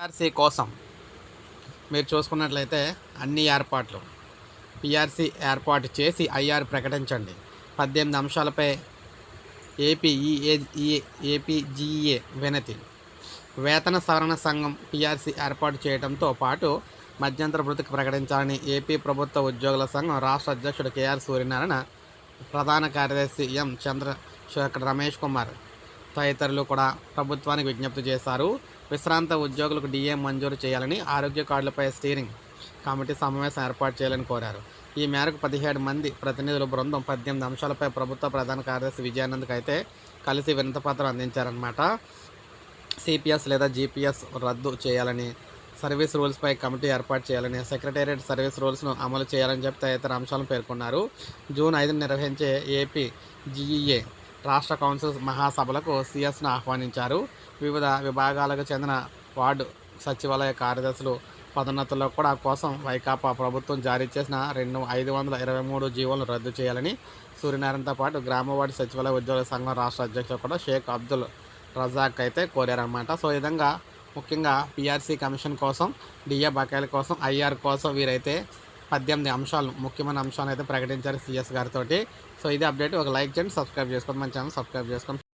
PRC కోసం మీరు చూసుకున్నట్లయితే అన్ని ఏర్పాట్లు పిఆర్సీ ఏర్పాటు చేసి ఐఆర్ ప్రకటించండి. పద్దెనిమిది అంశాలపై ఏపీఈఏ ఏపీజీఏ వినతి. వేతన సవరణ సంఘం పిఆర్సీ ఏర్పాటు చేయడంతో పాటు మధ్యంతర భృతికి ప్రకటించాలని ఏపీ ప్రభుత్వ ఉద్యోగుల సంఘం రాష్ట్ర అధ్యక్షుడు కేఆర్ సూర్యనారాయణ ప్రధాన కార్యదర్శి ఎం చంద్రశేఖర్ రమేష్ కుమార్ తదితరులు కూడా ప్రభుత్వానికి విజ్ఞప్తి చేశారు. విశ్రాంత ఉద్యోగులకు డిఏ మంజూరు చేయాలని ఆరోగ్య కార్డులపై స్టీరింగ్ కమిటీ సమావేశం ఏర్పాటు చేయాలని కోరారు. ఈ మేరకు పదిహేడు మంది ప్రతినిధుల బృందం పద్దెనిమిది అంశాలపై ప్రభుత్వ ప్రధాన కార్యదర్శి విజయానంద్కి అయితే కలిసి వినతపత్రం అందించారనమాట సిపిఎస్ లేదా జీపీఎస్ రద్దు చేయాలని సర్వీస్ రూల్స్పై కమిటీ ఏర్పాటు చేయాలని సెక్రటేరియట్ సర్వీస్ రూల్స్ను అమలు చేయాలని చెప్పి తదితర అంశాలను పేర్కొన్నారు. జూన్ ఐదున నిర్వహించే ఏపీ జీఈఏ రాష్ట్ర కౌన్సిల్ మహాసభలకు సిఎస్ను ఆహ్వానించారు. వివిధ విభాగాలకు చెందిన వార్డు సచివాలయ కార్యదర్శులు పదోన్నతుల్లో కూడా కోసం వైకాపా ప్రభుత్వం జారీ చేసిన రెండు ఐదు వందల ఇరవై మూడు జీవోలను రద్దు చేయాలని సూర్యనారాయణతో పాటు గ్రామవార్డు సచివాలయ ఉద్యోగుల సంఘం రాష్ట్ర అధ్యక్షుడు కూడా షేక్ అబ్దుల్ రజాక్ అయితే కోరారన్నమాట. సో ఈ విధంగా ముఖ్యంగా పిఆర్సీ కమిషన్ కోసం డిఏ బకాయిల కోసం ఐఆర్ కోసం వీరైతే పద్దెనిమిది అంశాలు ముఖ్యమైన అంశాలను అయితే ప్రకటించారు సిఎస్ గారితో సో ఇది అప్డేట్. ఒక లైక్ చేయండి సబ్స్క్రైబ్ చేసుకోండి. మన ఛానల్ సబ్స్క్రైబ్ చేసుకోండి.